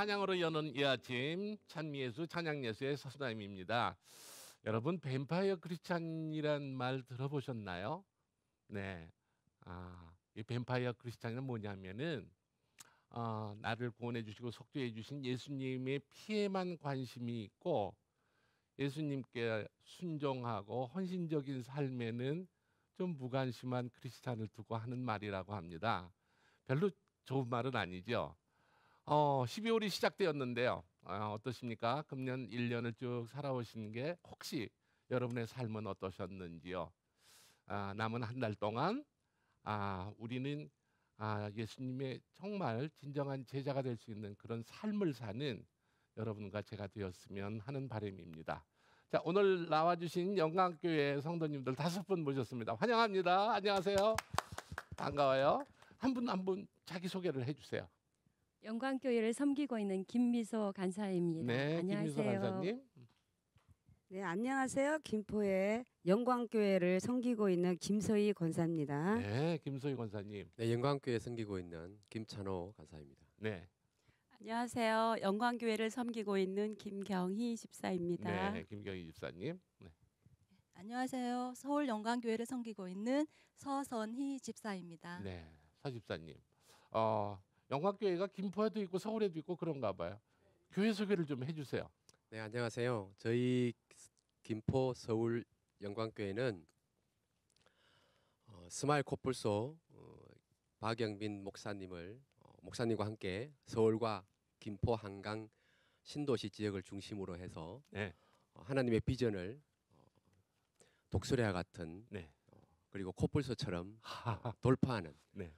찬양으로 여는 이 아침 찬미예수 찬양예수의 서수남입니다. 여러분 뱀파이어 크리스찬이란 말 들어보셨나요? 네. 아, 이 뱀파이어 크리스찬은 뭐냐면은 어, 나를 구원해 주시고 속죄해 주신 예수님의 피에만 관심이 있고 예수님께 순종하고 헌신적인 삶에는 좀 무관심한 크리스찬을 두고 하는 말이라고 합니다. 별로 좋은 말은 아니죠. 어, 12월이 시작되었는데요. 아, 어떠십니까? 금년 1년을 쭉 살아오신 게 혹시 여러분의 삶은 어떠셨는지요? 아, 남은 한 달 동안 아, 우리는 아, 예수님의 정말 진정한 제자가 될 수 있는 그런 삶을 사는 여러분과 제가 되었으면 하는 바람입니다. 자, 오늘 나와주신 영광교회 성도님들 다섯 분 모셨습니다. 환영합니다. 안녕하세요. 반가워요. 한 분 한분 자기 소개를 해주세요. 영광교회를 섬기고 있는 김미소 간사입니다. 네, 안녕하세요. 김미소 간사님. 네, 안녕하세요. 김포의 영광교회를 섬기고 있는 김서희 권사입니다. 네, 김소희 권사님. 네, 영광교회 섬기고 있는 김찬호 간사입니다. 네, 안녕하세요. 영광교회를 섬기고 있는 김경희 집사입니다. 네, 김경희 집사님. 네, 안녕하세요. 서울 영광교회를 섬기고 있는 서선희 집사입니다. 네, 서 집사님. 어, 영광교회가 김포에도 있고 서울에도 있고 그런가 봐요. 교회 소개를 좀 해주세요. 네, 안녕하세요. 저희 김포 서울 영광교회는 어, 스마일 코뿔소 어, 박영빈 목사님을 어, 목사님과 함께 서울과 김포 한강 신도시 지역을 중심으로 해서 네. 어, 하나님의 비전을 어, 독수리와 같은 네. 어, 그리고 코뿔소처럼 어, 돌파하는 네.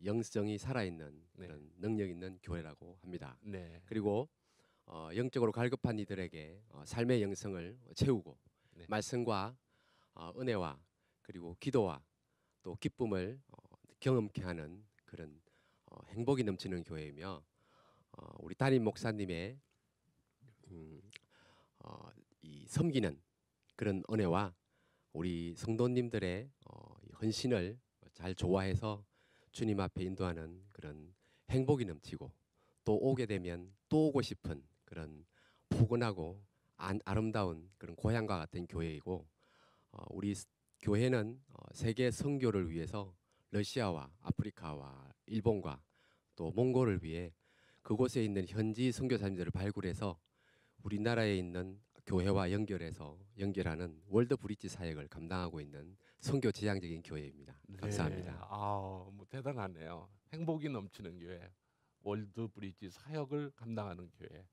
어, 영성이 살아있는 네. 그런 능력 있는 교회라고 합니다. 네. 그리고 어, 영적으로 갈급한 이들에게 어, 삶의 영성을 채우고 네. 말씀과 어, 은혜와 그리고 기도와 또 기쁨을 어, 경험케 하는 그런 어, 행복이 넘치는 교회이며 어, 우리 담임 목사님의 음, 어, 이 섬기는 그런 은혜와 우리 성도님들의 헌신을 잘 좋아해서 주님 앞에 인도하는 그런 행복이 넘치고 또 오게 되면 또 오고 싶은 그런 포근하고 안, 아름다운 그런 고향과 같은 교회이고 어, 우리 스- 교회는 어, 세계 선교를 위해서 러시아와 아프리카와 일본과 또 몽골을 위해 그곳에 있는 현지 선교사님들을 발굴해서 우리나라에 있는 교회와 연결해서 연결하는 월드 브릿지 사역을 감당하고 있는 선교 지향적인 교회입니다. 감사합니다. 네. 아, 뭐 대단하네요. 행복이 넘치는 교회. 월드 브리지 사역을 감당하는 교회.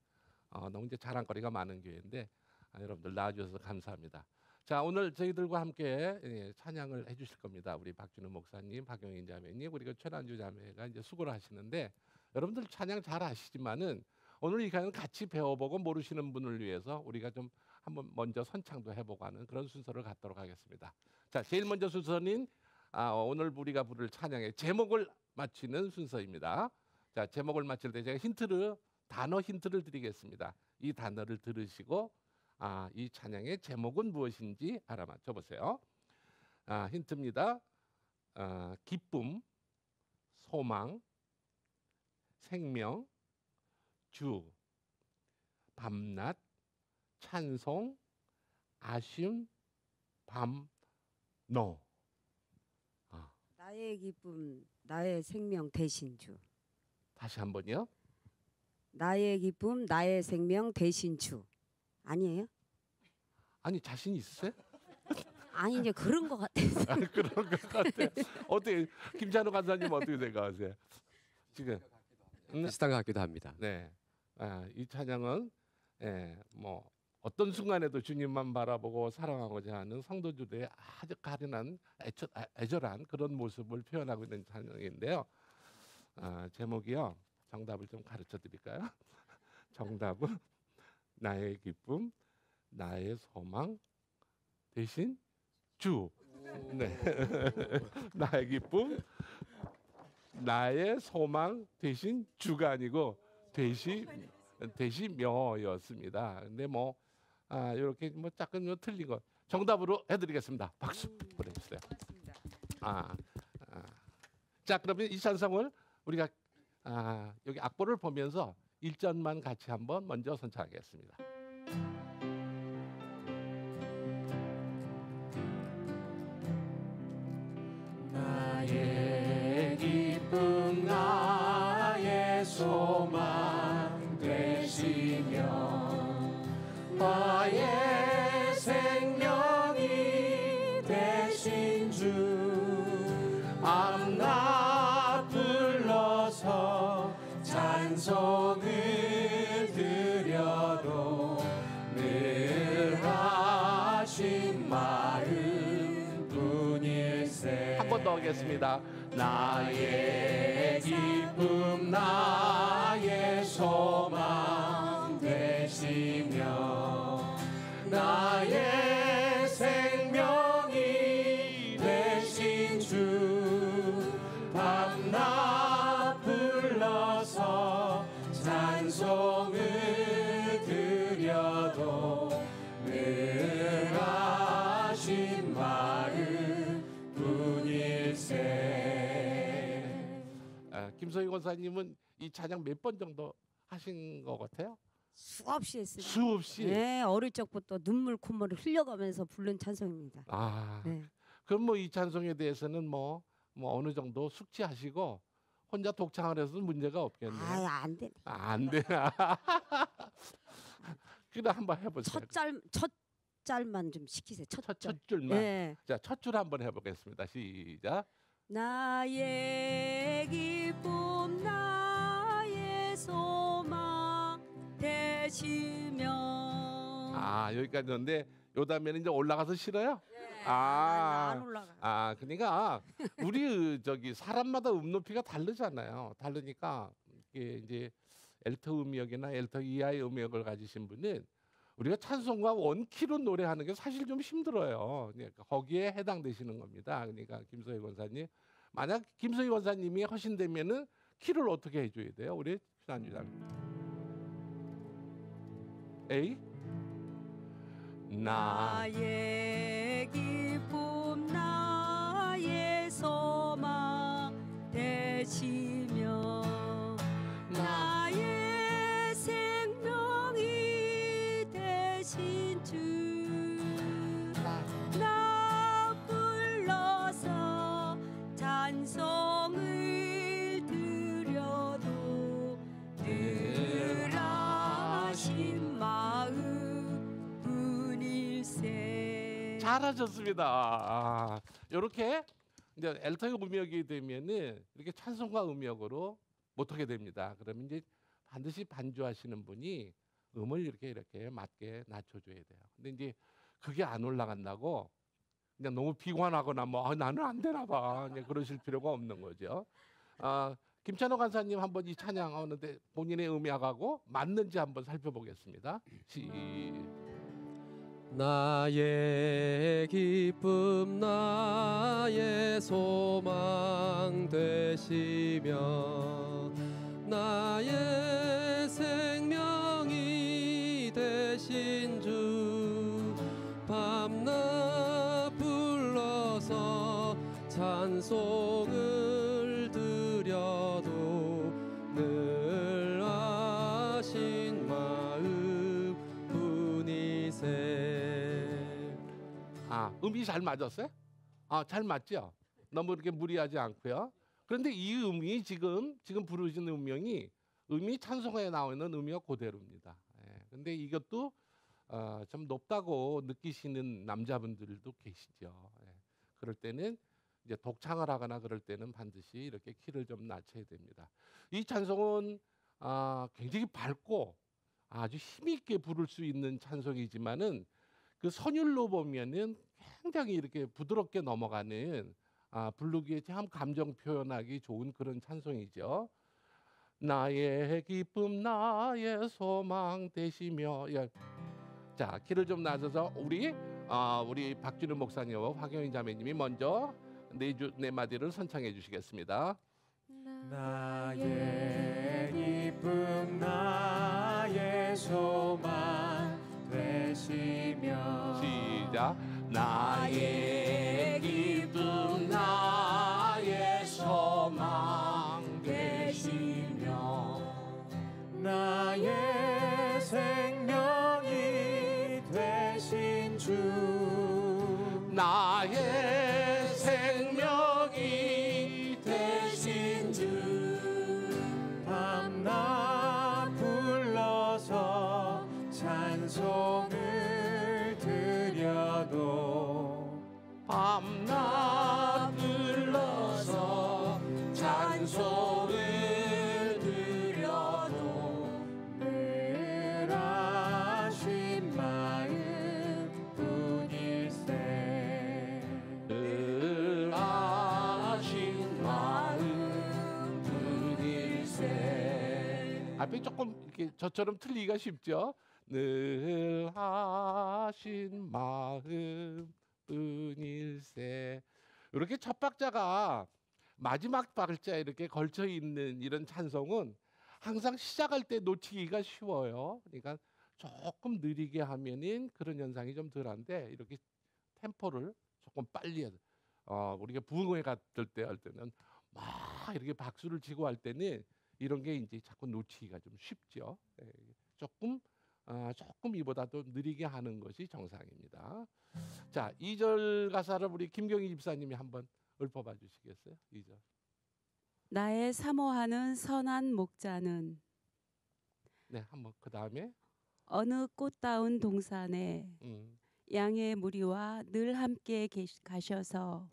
아, 너무 이제 자랑거리가 많은 교회인데 아, 여러분들 나와주셔서 감사합니다. 자, 오늘 저희들과 함께 예, 찬양을 해주실 겁니다. 우리 박준우 목사님, 박영인 자매님, 그리고 최란주 자매가 이제 수고를 하시는데 여러분들 찬양 잘 아시지만은 오늘 이 시간은 같이 배워보고 모르시는 분을 위해서 우리가 좀 한번 먼저 선창도 해보고 하는 그런 순서를 갖도록 하겠습니다. 자, 제일 먼저 순서는 아, 오늘 우리가 부를 찬양의 제목을 맞히는 순서입니다. 자, 제목을 맞힐 때 제가 힌트를 단어 힌트를 드리겠습니다. 이 단어를 들으시고 아, 이 찬양의 제목은 무엇인지 알아맞혀 보세요. 아, 힌트입니다. 아, 기쁨, 소망, 생명, 주, 밤낮, 찬송, 아쉬움, 밤, 노. 아, 나의 기쁨, 나의 생명 대신 주. 다시 한번요. 나의 기쁨, 나의 생명 대신 주. 아니에요? 아니 자신 있으세요? 아니 이제 그런 것 같아서. 아, 그런 것 같아요. 어떻게 김찬호 간사님 어떻게 생각하세요? 지금 음, 비슷한 것 같기도 합니다. 네, 아, 이 찬양은 예, 뭐 어떤 순간에도 주님만 바라보고 사랑하고자 하는 성도들의 아주 가련한 애처, 아, 애절한 그런 모습을 표현하고 있는 찬양인데요. 아, 제목이요. 정답을 좀 가르쳐 드릴까요? 정답은 나의 기쁨, 나의 소망 대신 주. 네. 나의 기쁨, 나의 소망 대신 주가 아니고 대시 대시며였습니다. 근데 뭐 아, 이렇게 뭐 약간 뭐 틀린 거 정답으로 해드리겠습니다. 박수 보내주세요. 아, 아. 자 그러면 이 찬송을 우리가 아, 여기 악보를 보면서 일전만 같이 한번 먼저 선창하겠습니다. 찬송을 드려도 늘 하신 마음 뿐일세. 한 번 더 하겠습니다. 나의 기쁨 나의 소망 되시며 나의 아, 김소희 권사님은 이 찬양 몇 번 정도 하신 것 같아요? 수없이 했습니다. 수없이 네, 어릴 적부터 눈물 콧물을 흘려가면서 부른 찬송입니다. 아 네. 그럼 뭐 이 찬송에 대해서는 뭐, 뭐 어느 정도 숙지하시고 혼자 독창을 해서 문제가 없겠네요. 아, 안 돼. 아, 안 되나? 그래 한번 해보세요. 첫짤 첫 짤만 좀 시키세요. 첫 첫, 짤. 첫 줄만. 네. 자, 첫 줄 한번 해보겠습니다. 시작. 나의 기쁨 나의 소망 되시며 아 여기까지였는데 요 다음에는 이제 올라가서 싫어요? 아. 아, 안 올라가. 아 그러니까 우리 저기 사람마다 음 높이가 다르잖아요. 다르니까 이게 이제 엘터 음역이나 엘터 이하의 음역을 가지신 분은 우리가 찬송가 원키로 노래하는 게 사실 좀 힘들어요. 그러니까 거기에 해당되시는 겁니다. 그러니까 김소희 권사님 만약 김소희 권사님이 하신다면은 키를 어떻게 해줘야 돼요? 우리 신한주장 A 나 나의 기쁨 나의 소망 되시 잘하셨습니다. 아, 이렇게 이제 엘터의 음역이 되면은 이렇게 찬송가 음역으로 못하게 됩니다. 그러면 이제 반드시 반주하시는 분이 음을 이렇게 이렇게 맞게 낮춰줘야 돼요. 근데 이제 그게 안 올라간다고 그냥 너무 비관하거나 뭐 아, 나는 안 되나 봐. 그러실 필요가 없는 거죠. 아, 김찬호 간사님 한번 이 찬양 하는데 본인의 음역하고 맞는지 한번 살펴보겠습니다. 시. 나의 기쁨 나의 소망 되시며 나의 생명이 되신 주 밤낮 불러서 찬송을 음이 잘 맞았어요? 아, 잘 맞죠? 너무 이렇게 무리하지 않고요. 그런데 이 음이 지금 지금 부르시는 음명이 음이 찬송가에 나오는 음이와 그대로입니다. 예. 근데 이것도 어, 좀 높다고 느끼시는 남자분들도 계시죠. 예. 그럴 때는 이제 독창을 하거나 그럴 때는 반드시 이렇게 키를 좀 낮춰야 됩니다. 이 찬송은 아, 굉장히 밝고 아주 힘 있게 부를 수 있는 찬송이지만은 그 선율로 보면은 굉장히 이렇게 부드럽게 넘어가는 아, 부르기에 참 감정 표현하기 좋은 그런 찬송이죠. 나의 기쁨 나의 소망 되시며 예. 자 키를 좀 낮아서 우리 아, 우리 박준우 목사님과 화경인 자매님이 먼저 네 주 네 마디를 선창해 주시겠습니다. 나의 기쁨 나의 소망 되시며 시작. 나의 기쁨 나의 소망 되시며 나의 생명이 되신 주. 나의 밤낮 불러서 찬송을 드려도 늘 하신 마음 뿐일세. 늘 아신 마음 뿐일세. 앞에 조금 이렇게 저처럼 틀리기가 쉽죠? 늘 하신 마음 뿐일세 이렇게 첫 박자가 마지막 박자에 이렇게 걸쳐 있는 이런 찬송은 항상 시작할 때 놓치기가 쉬워요 그러니까 조금 느리게 하면은 그런 현상이 좀 덜한데 이렇게 템포를 조금 빨리. 어, 우리가 부흥회 갔을 때 할 때는 막 이렇게 박수를 치고 할 때는 이런 게 이제 자꾸 놓치기가 좀 쉽죠. 예, 조금 아, 조금 이보다 도 느리게 하는 것이 정상입니다. 자, 2절 가사를 우리 김경희 집사님이 한번 읊어봐 주시겠어요? 2절. 나의 사모하는 선한 목자는 네, 한번 그 다음에 어느 꽃다운 동산에 음, 양의 무리와 늘 함께 계시- 가셔서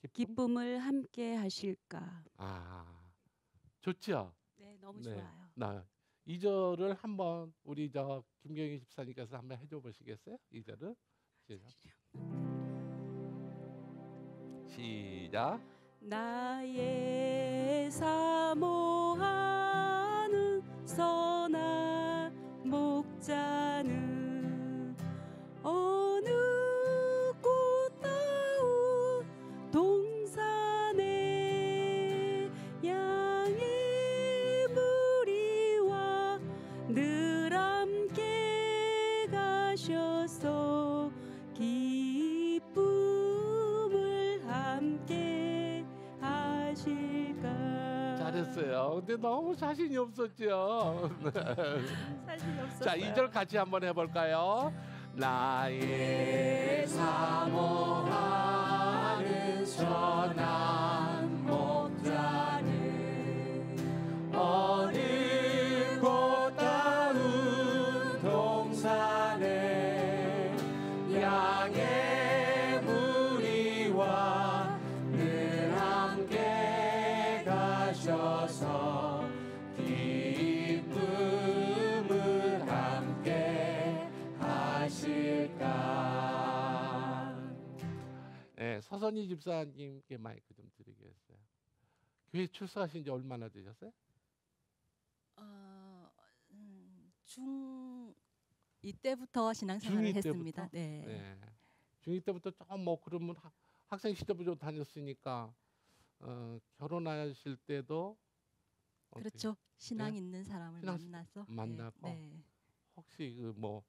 기쁨. 기쁨을 함께 하실까. 아, 좋죠. 네, 너무 네. 좋아요. 나 2절을 한번 우리 저 김경희 집사님께서 한번 해줘 보시겠어요? 2절을 시작. 시작. 나의 사모하는 선한 목자 너무 자신이 없었죠. 없었어요. 자, 2절 같이 한번 해볼까요? 나의 사모하는 선한 집사님께 마이크 좀 드리겠어요. 교회 출석하신 지 얼마나 되셨어요? 어, 음, 중 이때부터 신앙생활을 중2 때부터? 했습니다. 네. 네. 중2 때부터 조금 뭐 그러면 학- 학생 시절부터 다녔으니까 어, 결혼하실 때도 어떻게 그렇죠. 신앙 네. 있는 사람을 신앙 만나서 네, 만나고. 네. 혹시 그 뭐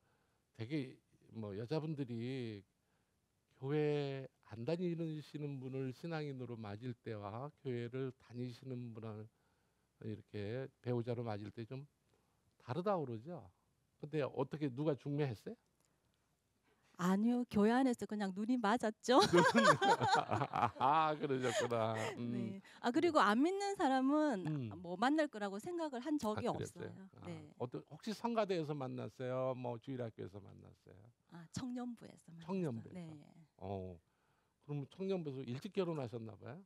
되게 뭐 여자분들이 교회 안 다니시는 분을 신앙인으로 맞을 때와 교회를 다니시는 분을 이렇게 배우자로 맞을 때 좀 다르다 그러죠. 근데 어떻게 누가 중매했어요? 아니요. 교회 안에서 그냥 눈이 맞았죠. 아 그러셨구나. 음. 네. 아 그리고 안 믿는 사람은 음. 뭐 만날 거라고 생각을 한 아, 적이 그랬어요? 없어요. 아, 네. 어떤 혹시 성가대에서 만났어요? 뭐 주일학교에서 만났어요? 아 청년부에서 만났어요. 청년부에서. 네. 어. 그럼 청년부에서 일찍 결혼하셨나 봐요?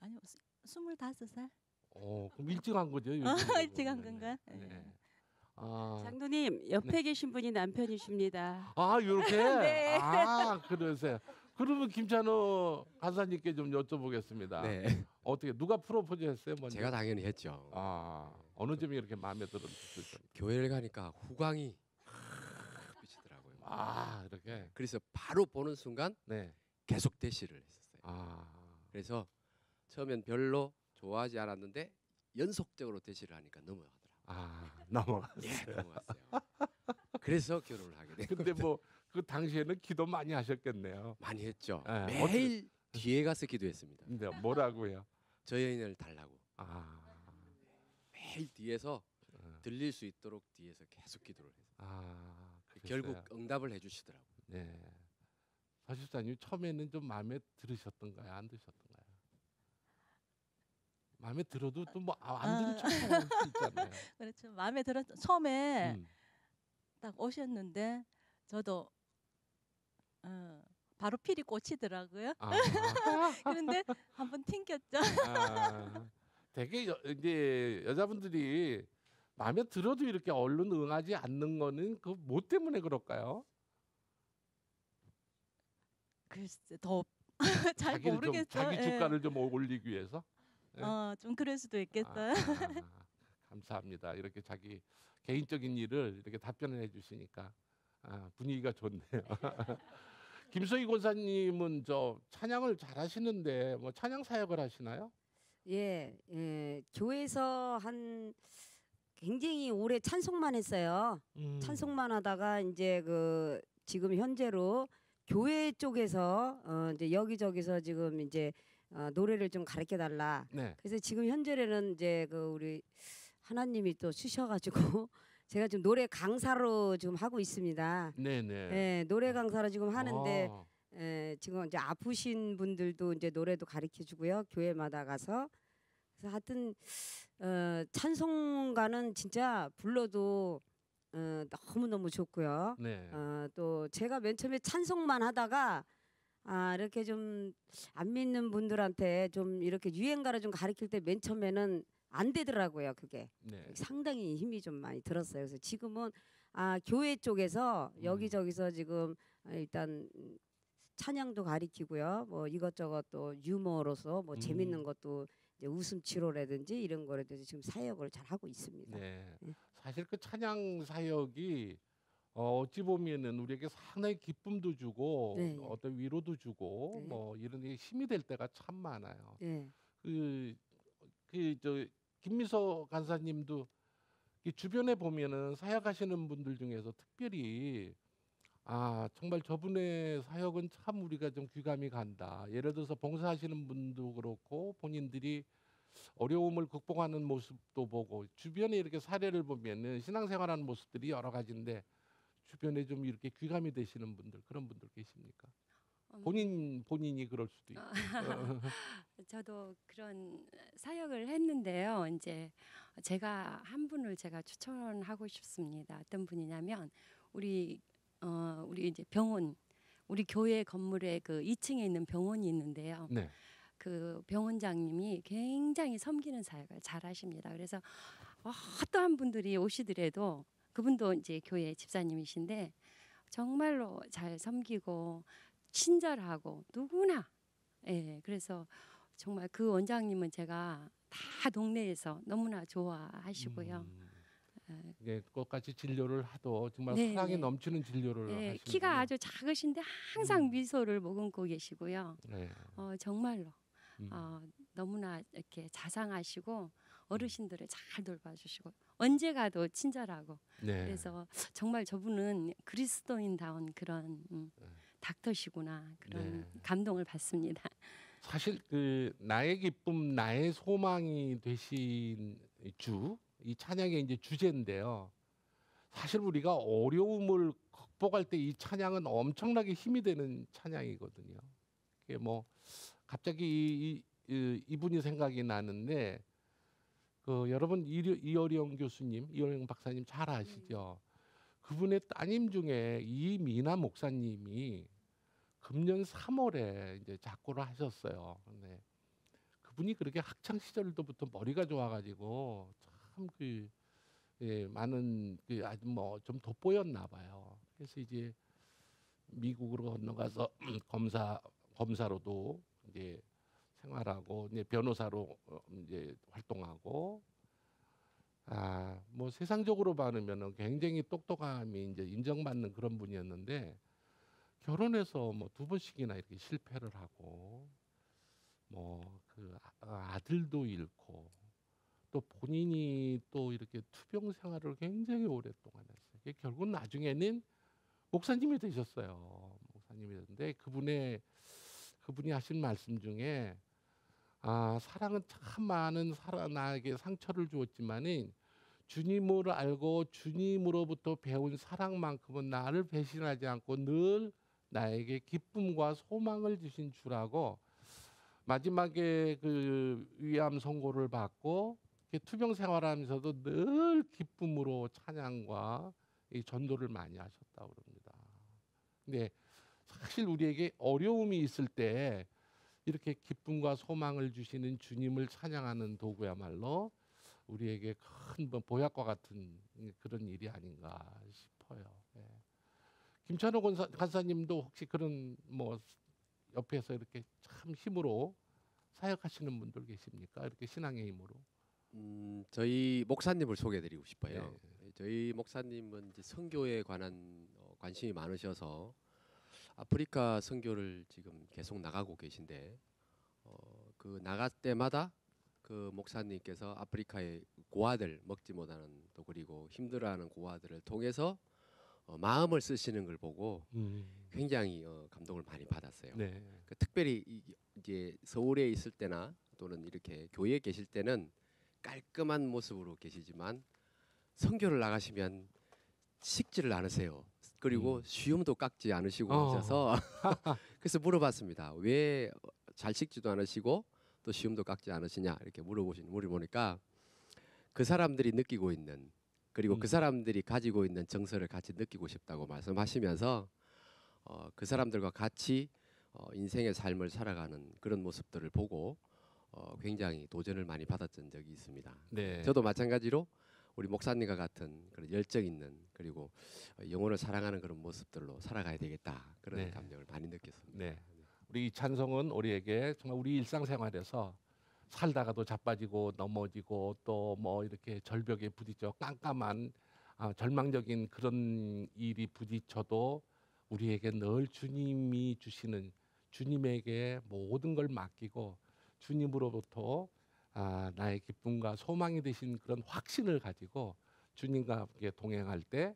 아니요. 스- 스물다섯 살. 어, 그럼 일찍 한 거죠? 요즘으로 일찍 한. 건가? 네. 네. 아, 장로님 옆에 계신 분이 남편이십니다. 아 이렇게? 네. 아 그러세요. 그러면 김찬호 간사님께 좀 여쭤보겠습니다. 네, 어떻게 누가 프로포즈 했어요? 먼저? 제가 당연히 했죠. 아 어느 점이 이렇게 마음에 들었어요? 교회를 가니까 후광이. 아 이렇게 그래서 바로 보는 순간 네. 계속 대시를 했었어요. 아 그래서 처음엔 별로 좋아하지 않았는데 연속적으로 대시를 하니까 넘어가더라고요. 아 넘어갔어요. 예, 넘어갔어요. 그래서 결혼을 하게 된 근데. 뭐 그 당시에는 기도 많이 하셨겠네요. 많이 했죠. 예, 매일 뒤에 가서 기도했습니다. 근데 뭐라고요? 저 여인을 달라고 아, 매일 뒤에서 어, 들릴 수 있도록 뒤에서 계속 기도를 했어요. 아 결국. 응답을 해주시더라고요. 네. 허십사님 처음에는 좀 마음에 들으셨던가요? 안 드셨던가요? 마음에 들어도 또 뭐안 드는 척할 수 있잖아요. 그렇죠. 마음에 들었 처음에 음. 딱 오셨는데 저도 어, 바로 필이 꽂히더라고요. 아, 그런데 한번 튕겼죠. 아, 되게 여, 이제 여자분들이 마음에 들어도 이렇게 얼른 응하지 않는 거는 그 뭐 때문에 그럴까요? 글쎄 더 잘 자기를 모르겠어요. 좀 자기 예. 주가를 좀 올리기 위해서. 예? 어, 좀 그럴 수도 있겠어요. 아, 감사합니다. 이렇게 자기 개인적인 일을 이렇게 답변을 해주시니까 아, 분위기가 좋네요. 김소희 권사님은 저 찬양을 잘 하시는데 뭐 찬양 사역을 하시나요? 예, 예, 교회에서 한 굉장히 오래 찬송만 했어요. 음. 찬송만 하다가 이제 그 지금 현재로 교회 쪽에서 어 이제 여기저기서 지금 이제 어 노래를 좀 가르쳐 달라. 네. 그래서 지금 현재는 이제 그 우리 하나님이 또 주셔가지고 제가 지금 노래 강사로 지금 하고 있습니다. 네네. 예, 노래 강사로 지금 하는데 아, 예, 지금 이제 아프신 분들도 이제 노래도 가르쳐 주고요. 교회마다 가서. 그래서 하여튼 어 찬송가는 진짜 불러도 어 너무 너무 좋고요. 네. 어, 또 제가 맨 처음에 찬송만 하다가 아 이렇게 좀 안 믿는 분들한테 좀 이렇게 유행가를 좀 가르칠 때 맨 처음에는 안 되더라고요 그게 네. 상당히 힘이 좀 많이 들었어요 그래서 지금은 아 교회 쪽에서 음. 여기저기서 지금 아, 일단 음, 찬양도 가리키고요 뭐 이것저것 또 유머로서 뭐 음. 재밌는 것도 이제 웃음 치료라든지 이런 거에 대해서 지금 사역을 잘 하고 있습니다. 네. 예. 사실 그 찬양 사역이 어, 어찌 보면은 우리에게 상당히 기쁨도 주고 네. 어떤 위로도 주고 네. 뭐 이런 게 힘이 될 때가 참 많아요. 예. 그그 저 김미서 간사님도 이 주변에 보면은 사역하시는 분들 중에서 특별히 아 정말 저분의 사역은 참 우리가 좀 귀감이 간다. 예를 들어서 봉사하시는 분도 그렇고 본인들이 어려움을 극복하는 모습도 보고 주변에 이렇게 사례를 보면은 신앙생활하는 모습들이 여러 가지인데 주변에 좀 이렇게 귀감이 되시는 분들 그런 분들 계십니까? 음, 본인 본인이 그럴 수도 있고. 어. 저도 그런 사역을 했는데요. 이제 제가 한 분을 제가 추천하고 싶습니다. 어떤 분이냐면 우리 어 우리 이제 병원 우리 교회 건물에 그 2층에 있는 병원이 있는데요. 네. 그 병원장님이 굉장히 섬기는 사역을 잘하십니다. 그래서 어떠한 분들이 오시더라도 그분도 이제 교회 집사님이신데 정말로 잘 섬기고 친절하고 누구나 예 그래서 정말 그 원장님은 제가 다 동네에서 너무나 좋아하시고요. 음. 예, 예, 똑같이 진료를 하도 정말 네, 사랑이 네. 넘치는 진료를 예, 하시는 키가 아주 작으신데 항상 음. 미소를 머금고 계시고요. 네. 어, 정말로 음. 어, 너무나 이렇게 자상하시고 어르신들을 잘 돌봐주시고 언제 가도 친절하고 네. 그래서 정말 저분은 그리스도인다운 그런 음, 네. 닥터시구나 그런 네. 감동을 받습니다. 사실 그 나의 기쁨 나의 소망이 되신 주 이 찬양의 이제 주제인데요. 사실 우리가 어려움을 극복할 때 이 찬양은 엄청나게 힘이 되는 찬양이거든요. 그게 뭐 갑자기 이, 이, 이 분이 생각이 나는데 그 여러분 이어령 교수님, 이어령 박사님 잘 아시죠? 그분의 따님 중에 이미나 목사님이 금년 3월에 이제 작고를 하셨어요. 근데 그분이 그렇게 학창 시절부터 머리가 좋아가지고 참 그 예, 많은 그 아주 뭐 좀 돋보였나 봐요. 그래서 이제 미국으로 건너가서 검사 검사로도 이제 생활하고 이제 변호사로 어, 이제 활동하고 아 뭐 세상적으로 봐면은 굉장히 똑똑함이 이제 인정받는 그런 분이었는데 결혼해서 뭐 두 번씩이나 이렇게 실패를 하고 뭐 그 아들도 잃고 또 본인이 또 이렇게 투병 생활을 굉장히 오랫동안 했어요. 결국 나중에는 목사님이 되셨어요. 목사님이 됐는데 그분의 그분이 하신 말씀 중에 아 사랑은 참 많은 사랑 나에게 상처를 주었지만은 주님을 알고 주님으로부터 배운 사랑만큼은 나를 배신하지 않고 늘 나에게 기쁨과 소망을 주신 주라고 마지막에 그 위암 선고를 받고 투병 생활하면서도 늘 기쁨으로 찬양과 이 전도를 많이 하셨다고 그럽니다. 근데 사실 우리에게 어려움이 있을 때 이렇게 기쁨과 소망을 주시는 주님을 찬양하는 도구야말로 우리에게 큰뭐 보약과 같은 그런 일이 아닌가 싶어요. 예. 김찬호 권사, 간사님도 혹시 그런 뭐 옆에서 이렇게 참 힘으로 사역하시는 분들 계십니까? 이렇게 신앙의 힘으로. 음, 저희 목사님을 소개해드리고 싶어요. 네. 저희 목사님은 이제 선교에 관한 어, 관심이 많으셔서 아프리카 선교를 지금 계속 나가고 계신데 어, 그 나갈 때마다 그 목사님께서 아프리카의 고아들 먹지 못하는 또 그리고 힘들어하는 고아들을 통해서 어, 마음을 쓰시는 걸 보고 굉장히 어, 감동을 많이 받았어요. 네. 그 특별히 이- 이제 서울에 있을 때나 또는 이렇게 교회에 계실 때는 깔끔한 모습으로 계시지만 선교를 나가시면 식지를 않으세요. 그리고 음. 쉬움도 깎지 않으시고 어. 하셔서 그래서 물어봤습니다. 왜 잘 식지도 않으시고 또 쉬움도 깎지 않으시냐 이렇게 물어보신 물어보니까 그 사람들이 느끼고 있는 그리고 음. 그 사람들이 가지고 있는 정서를 같이 느끼고 싶다고 말씀하시면서 어, 그 사람들과 같이 어, 인생의 삶을 살아가는 그런 모습들을 보고 어, 굉장히 도전을 많이 받았던 적이 있습니다. 네. 저도 마찬가지로 우리 목사님과 같은 그런 열정 있는 그리고 어, 영혼을 사랑하는 그런 모습들로 살아가야 되겠다 그런 네. 감정을 많이 느꼈습니다. 네. 우리 이 찬송은 우리에게 정말 우리 일상생활에서 살다가도 자빠지고 넘어지고 또 뭐 이렇게 절벽에 부딪혀 깜깜한 아, 절망적인 그런 일이 부딪혀도 우리에게 늘 주님이 주시는 주님에게 모든 걸 맡기고 주님으로부터 아, 나의 기쁨과 소망이 되신 그런 확신을 가지고 주님과 함께 동행할 때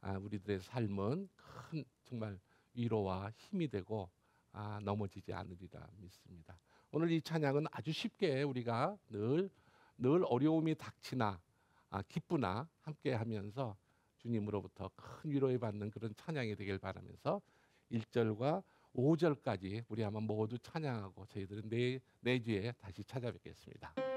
아, 우리들의 삶은 큰 정말 위로와 힘이 되고 아, 넘어지지 않으리라 믿습니다. 오늘 이 찬양은 아주 쉽게 우리가 늘 늘 어려움이 닥치나 아, 기쁘나 함께 하면서 주님으로부터 큰 위로를 받는 그런 찬양이 되길 바라면서 1절과 5절까지 우리 한번 모두 찬양하고 저희들은 내, 내주에 다시 찾아뵙겠습니다.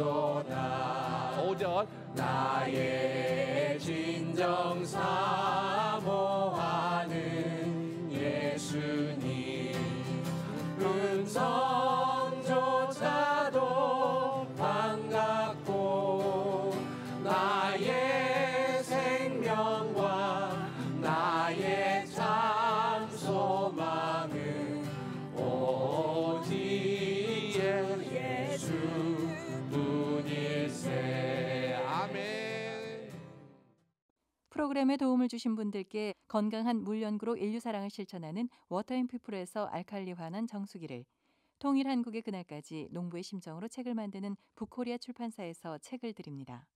파도다 5절 나의 진정 사 프로그램에 도움을 주신 분들께 건강한 물 연구로 인류 사랑을 실천하는 워터앤피플에서 알칼리 환원 정수기를 통일 한국의 그날까지 농부의 심정으로 책을 만드는 북코리아 출판사에서 책을 드립니다.